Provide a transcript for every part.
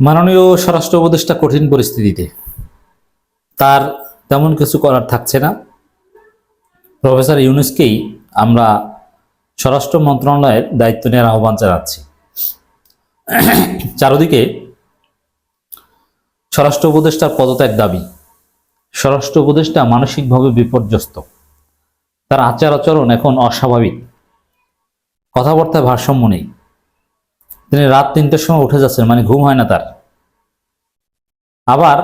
মাননীয় স্বরাষ্ট্র উপদেষ্টা কঠিন পরিস্থিতিতে, তার তেমন কিছু করার থাকছে না। প্রফেসর ইউনুসকেই আমরা স্বরাষ্ট্র মন্ত্রণালয়ের দায়িত্ব নেওয়ার আহ্বান জানাচ্ছি। চারদিকে স্বরাষ্ট্র উপদেষ্টার পদত্যাগ দাবি। স্বরাষ্ট্র উপদেষ্টা মানসিকভাবে বিপর্যস্ত। তার আচার আচরণ এখন অস্বাভাবিক। কথাবার্তায় ভারসাম্য নেই। তিনি রাত তিনটের সময় উঠে যাচ্ছেন মানে ঘুম হয় না তার। আবার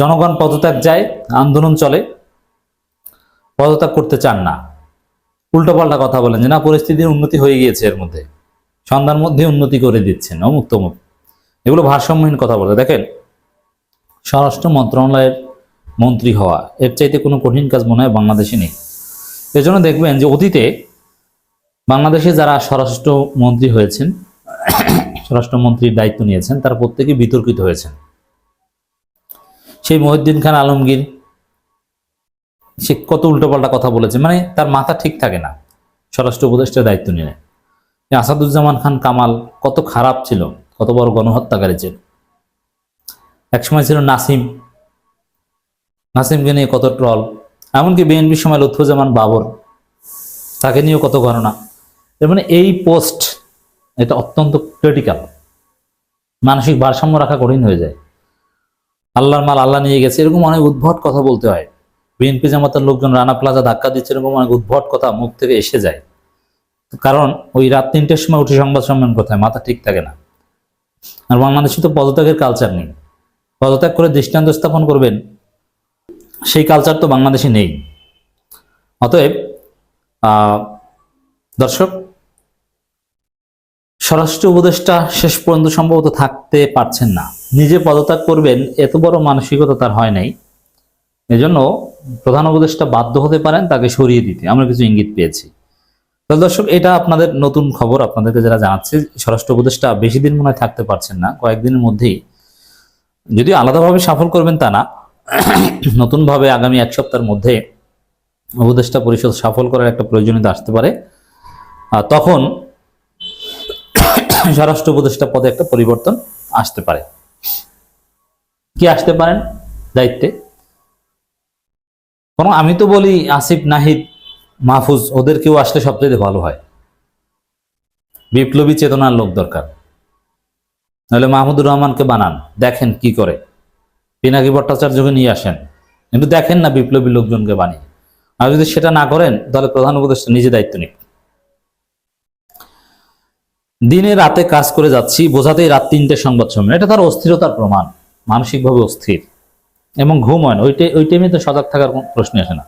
জনগণ পদত্যাগ যায় আন্দোলন চলে, পদত্যাগ করতে চান না। উল্টোপাল্টা কথা বলেন যে, না, পরিস্থিতির উন্নতি হয়ে গিয়েছে এর মধ্যে। সন্ধ্যার মধ্যে উন্নতি করে দিচ্ছেন, অমুক এগুলো ভারসাম্যহীন কথা বলে। দেখেন, স্বরাষ্ট্র মন্ত্রণালয়ের মন্ত্রী হওয়া, এর চাইতে কোনো কঠিন কাজ মনে হয় বাংলাদেশে নেই। এজন্য দেখবেন যে, অতীতে বাংলাদেশে যারা স্বরাষ্ট্র মন্ত্রী হয়েছেন স্বরাষ্ট্রমন্ত্রীর দায়িত্ব নিয়েছেন, তারা প্রত্যেকে বিতর্কিত হয়েছেন। সেই মহিউদ্দিন খান আলমগীর, সে কত উল্টোপাল্টা কথা বলেছে মানে তার মাথা ঠিক থাকে না, স্বরাষ্ট্র উপদেষ্টার দায়িত্ব নিলে। আসাদুজ্জামান খান কামাল কত খারাপ ছিল, কত বড় গণহত্যাকারী ছিল। একসময় ছিল নাসিম, নাসিমকে নিয়ে কত ট্রল, এমনকি বিএনপির সময় লুৎফুজ্জামান বাবর, তাকে নিয়েও কত ঘটনা। এর মানে এই পোস্ট এটা অত্যন্ত ক্রিটিক্যাল মানসিক ভারসাম্য রাখা কঠিন হয়ে যায়। আল্লাহর মাল আল্লাহ নিয়ে গেছে, এরকম অনেক উদ্ভট কথা বলতে হয়। বিএনপি জামাতের লোকজন রানা প্লাজা ধাক্কা দিচ্ছে, এরকম অনেক উদ্ভট কথা মুখ থেকে এসে যায়। কারণ ওই রাত তিনটের সময় উঠে সংবাদ সম্মেলন কোথায় মাথা ঠিক থাকে না। আর বাংলাদেশে তো পদত্যাগের কালচার নেই। পদত্যাগ করে দৃষ্টান্ত স্থাপন করবেন, সেই কালচার তো বাংলাদেশে নেই। অতএব দর্শক স্বরাষ্ট্র উপদেষ্টা শেষ পর্যন্ত সম্ভবত থাকতে পারছেন না। নিজে পদত্যাগ করবেন, এত বড় মানসিকতা তার হয় নাই। এজন্য প্রধান উপদেষ্টা বাধ্য হতে পারেন তাকে সরিয়ে দিতে। আমরা কিছু ইঙ্গিত পেয়েছি। তো দর্শক, এটা আপনাদের নতুন খবর। আপনাদেরকে যারা জানাচ্ছে, স্বরাষ্ট্র উপদেষ্টা বেশি দিন মনে থাকতে পারছেন না। কয়েকদিনের মধ্যেই যদি আলাদাভাবে সফল করবেন তা না, নতুনভাবে আগামী এক সপ্তাহের মধ্যে উপদেষ্টা পরিষদ সফল করার একটা প্রয়োজনীয়তা আসতে পারে। তখন স্বরাষ্ট্র উপদেষ্টা পদে একটা পরিবর্তন আসতে পারে। কি আসতে পারেন? দায়িত্বে। বরং আমি তো বলি আসিফ, নাহিদ, মাহফুজ, ওদের কেউ আসলে সবচেয়ে ভালো হয়। বিপ্লবী চেতনার লোক দরকার। নাহলে মাহমুদুর রহমানকে বানান, দেখেন কি করে। পিনাকি ভট্টাচার্যকে নিয়ে আসেন। কিন্তু দেখেন না বিপ্লবী লোকজনকে বানিয়ে। আর যদি সেটা না করেন, তাহলে প্রধান উপদেষ্টা নিজে দায়িত্ব নিক। দিনে রাতে কাজ করে যাচ্ছি, বোঝাতেই রাত তিনটে সংবাদ সম্মেলন। এটা তার অস্থিরতার প্রমাণ, মানসিকভাবে অস্থির এবং ঘুম হয় না ওইটাই ওই টাইমে তো সজাগ থাকার কোনো প্রশ্ন আসে না।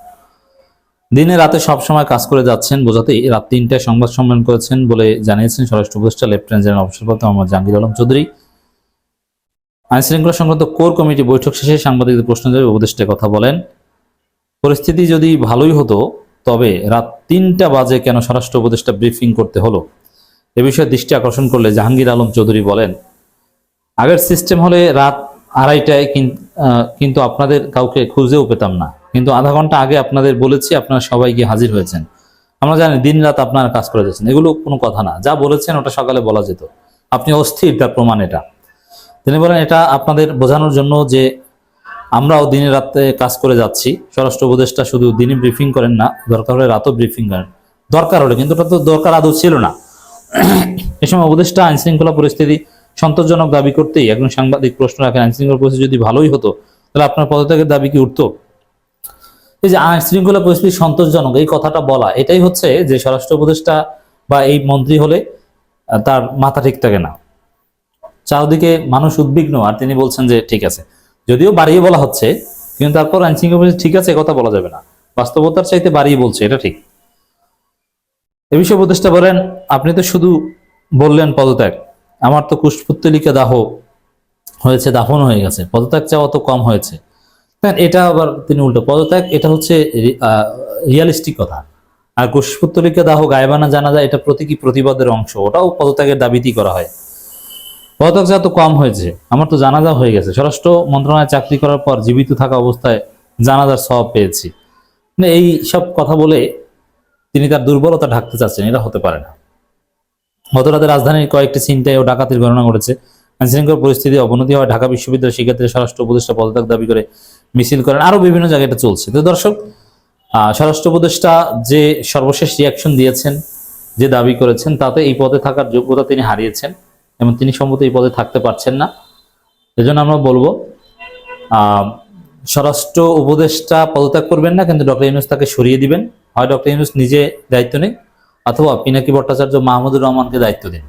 দিনে রাতে সব সময় কাজ করে যাচ্ছেন, বোঝাতেই রাত তিনটায় সংবাদ সম্মেলন করেছেন বলে জানিয়েছেন স্বরাষ্ট্র উপদেষ্টা, লেফটেন্যান্ট জেনারেল অবসরপ্রাপ্ত মোহাম্মদ জাহাঙ্গীর আলম চৌধুরী। আইন শৃঙ্খলা সংক্রান্ত কোর কমিটি বৈঠক শেষে সাংবাদিকদের প্রশ্ন দেবে উপদেষ্টা কথা বলেন, পরিস্থিতি যদি ভালোই হতো, তবে রাত তিনটা বাজে কেন স্বরাষ্ট্র উপদেষ্টা ব্রিফিং করতে হলো? এ বিষয়ে দৃষ্টি আকর্ষণ করলে জাহাঙ্গীর আলম চৌধুরী বলেন, আগের সিস্টেম হলে রাত আড়াইটায় কিন- কিন্তু আপনাদের কাউকে খুঁজেও পেতাম না। কিন্তু আধা ঘণ্টা আগে আপনাদের বলেছি, আপনারা সবাই গিয়ে হাজির হয়েছেন। আমরা জানি দিন রাত আপনারা কাজ করে যাচ্ছেন। এগুলো কোনো কথা না। যা বলেছেন ওটা সকালে বলা যেত। আপনি অস্থির, তার প্রমাণ এটা। তিনি বলেন, এটা আপনাদের বোঝানোর জন্য যে আমরাও দিনে রাতে কাজ করে যাচ্ছি। স্বরাষ্ট্র উপদেষ্টা শুধু দিনে ব্রিফিং করেন না, দরকার হলে রাতও ব্রিফিং করেন। দরকার হলে, কিন্তু ওটা তো দরকার আদৌ ছিল না। এ সময় উপদেষ্টা আইন শৃঙ্খলা পরিস্থিতি সন্তোষজনক দাবি করতেই একজন সাংবাদিক প্রশ্ন রাখেন আইন শৃঙ্খলা পরিস্থিতি যদি ভালোই হতো, তাহলে আপনার পদত্যাগের দাবি কি উঠতো? এই যে আইন শৃঙ্খলা পরিস্থিতি সন্তোষজনক, এই কথাটা বলা, এটাই হচ্ছে যে স্বরাষ্ট্র উপদেষ্টা বা এই মন্ত্রী হলে তার মাথা ঠিক থাকে না। চারদিকে মানুষ উদ্বিগ্ন, আর তিনি বলছেন যে ঠিক আছে। যদিও বাড়িয়ে বলা হচ্ছে, কিন্তু তারপর আইন শৃঙ্খলা পরিস্থিতি ঠিক আছে কথা বলা যাবে না। বাস্তবতার চাইতে বাড়িয়ে বলছে, এটা ঠিক। এ বিষয়ে উপদেষ্টা বলেন, আপনি তো শুধু বললেন পদত্যাগ। আমার তো কুষ্পুত্তলিকা দাহ হয়েছে, দাফন হয়ে গেছে। পদত্যাগ চাওয়া তো কম হয়েছে। হ্যাঁ এটা আবার তিনি উল্টো, পদত্যাগ, এটা হচ্ছে রিয়ালিস্টিক কথা। আর কুষ্পুত্তলিকা দাহ গায়বানা জানা যায়, এটা প্রতীকী প্রতিবাদের অংশ। ওটাও পদত্যাগের দাবিতেই করা হয়। পদত্যাগ চাওয়া তো কম হয়েছে। আমার তো জানাজা হয়ে গেছে। স্বরাষ্ট্র মন্ত্রণালয়ে চাকরি করার পর জীবিত থাকা অবস্থায় জানাজার সব পেয়েছি। মানে এই সব কথা বলে তিনি তার দুর্বলতা ঢাকতে চাচ্ছেন, এটা হতে পারে না। গত রাতে রাজধানীর কয়েকটি ছিনতাই ও ডাকাতির ঘটনা ঘটেছে। আইনশৃঙ্খলা পরিস্থিতি অবনতি হয় ঢাকা বিশ্ববিদ্যালয়ের শিক্ষার্থীরা স্বরাষ্ট্র উপদেষ্টা পদত্যাগ দাবি করে মিছিল করেন। আরও বিভিন্ন জায়গায় এটা চলছে। তো দর্শক স্বরাষ্ট্র উপদেষ্টা যে সর্বশেষ রিয়াকশন দিয়েছেন, যে দাবি করেছেন, তাতে এই পদে থাকার যোগ্যতা তিনি হারিয়েছেন এবং তিনি সম্ভবত এই পদে থাকতে পারছেন না। এজন্য আমরা বলব স্বরাষ্ট্র উপদেষ্টা পদত্যাগ করবেন না, কিন্তু ডক্টর ইউনুস তাকে সরিয়ে দিবেন। হয় ডক্টর ইউনুস নিজে দায়িত্ব নেই অথবা পিনাকি ভট্টাচার্য মাহমুদুর রহমানকে দায়িত্ব দিন।